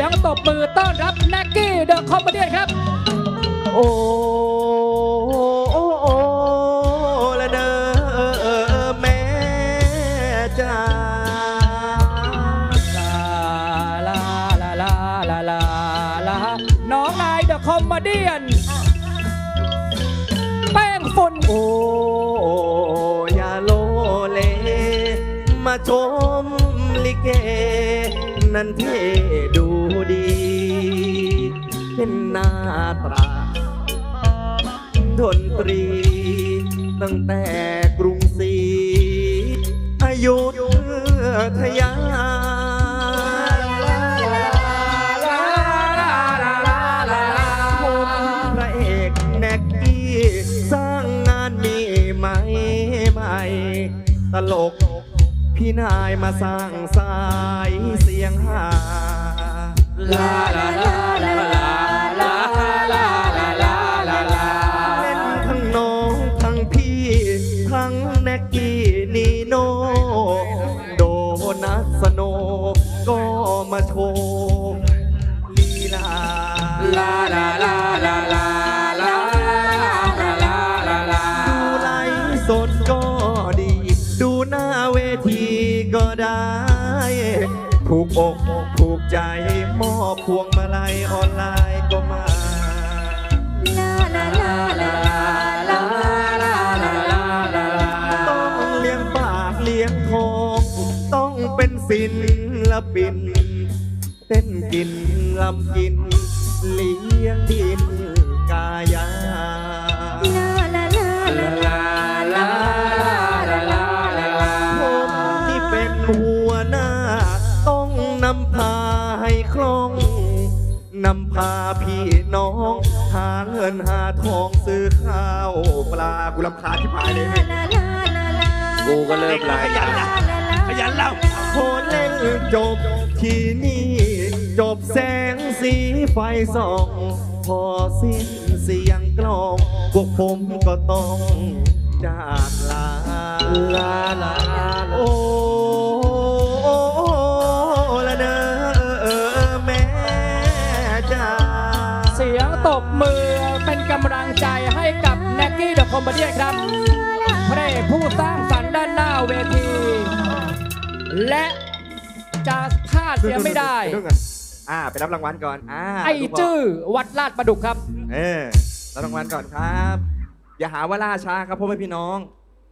ยงตบมือต้อนรับแน็กกี้เดอะคอมเมดี้ครับ โอ้โอ้โอ้ละเด้อแม่จ้าลาลาลาลาลาลาลาน้องนายเดอะคอมเมดี้แป้งฝุ่นโอ้อย่าโลเลมาชมลิเก นั้นเท่ดูดี เป็นหน้าตราดนตรี ตั้งแต่กรุงศรีอายุธยาตลก พี่นายมาสร้างสายเสียงหาลา ผูกอกผูกใจมอบพวงมาลัยออนไลน์ก็มาต้องเลี้ยงปากเลี้ยงท้องต้องเป็นศิลปินเต้นกินลำกินเลี้ยงดิน ให้คล่องนำพาพี่น้อง หาเงินหาทองซื้อข้าวปลากูรำคาญที่ผายเลยนี่กูก็เริ่มไลน์ขยันเล่าโคเล่นจบที่นี่จบแสงสีไฟส่อง พอสิ้นเสียงกลองพวกผมก็ต้องจากลาลาลาโอ้ เสียงตบมือเป็นกำลังใจให้กับแน็กกี้เดอะคอมเมดี้ครับพระเอกผู้สร้างสรรค์ด้านหน้าเวที และจะพลาดเสียไม่ได้ อ่าไปรับรางวัลก่อน อ่าไอ้จื้อวัดลาดประดุกครับ เออรับรางวัลก่อนครับ อย่าหาว่าล่าช้าครับพ่อแม่พี่น้อง